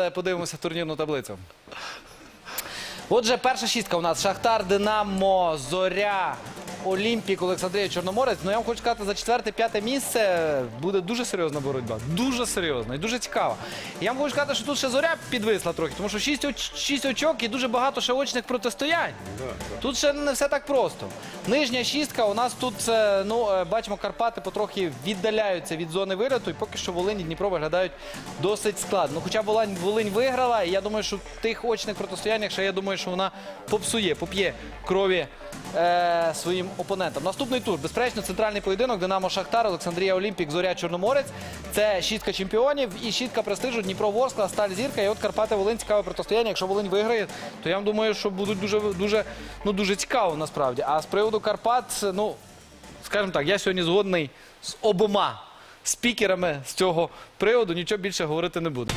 Е, Подивимося турнірну таблицю. Отже, перша шістка у нас Шахтар, Динамо, Зоря, Олімпік, Олександрія, Чорноморець. Ну я вам хочу сказати, за четверте-п'яте місце буде дуже серйозна боротьба. Дуже серйозна і дуже цікава. Я вам хочу сказати, що тут ще зоря підвисла трохи, тому що шість, оч- шість очок і дуже багато ще очних протистоянь. Тут ще не все так просто. Нижня шістка. У нас тут е, ну е, бачимо, Карпати потрохи віддаляються від зони виліту, і поки що Волинь і Дніпро виглядають досить складно. Ну, хоча Волинь, Волинь виграла, і я думаю, що в тих очних протистояннях ще я думаю, що вона попсує, поп'є крові е, своїм опонентам. Наступний тур. Безперечно, центральний поєдинок Динамо Шахтар, Олександрія Олімпік, Зоря Чорноморець. Це шістка чемпіонів і шістка престижу Дніпро Ворскла, Сталь Зірка. І от Карпати Волинь цікаве протистояння. Якщо Волинь виграє, то я думаю, що будуть дуже дуже ну дуже цікаво насправді. А з приводу поводу Карпат, ну скажімо так, я сьогодні згодний з обома спікерами з цього приводу. Нічого більше говорити не буду.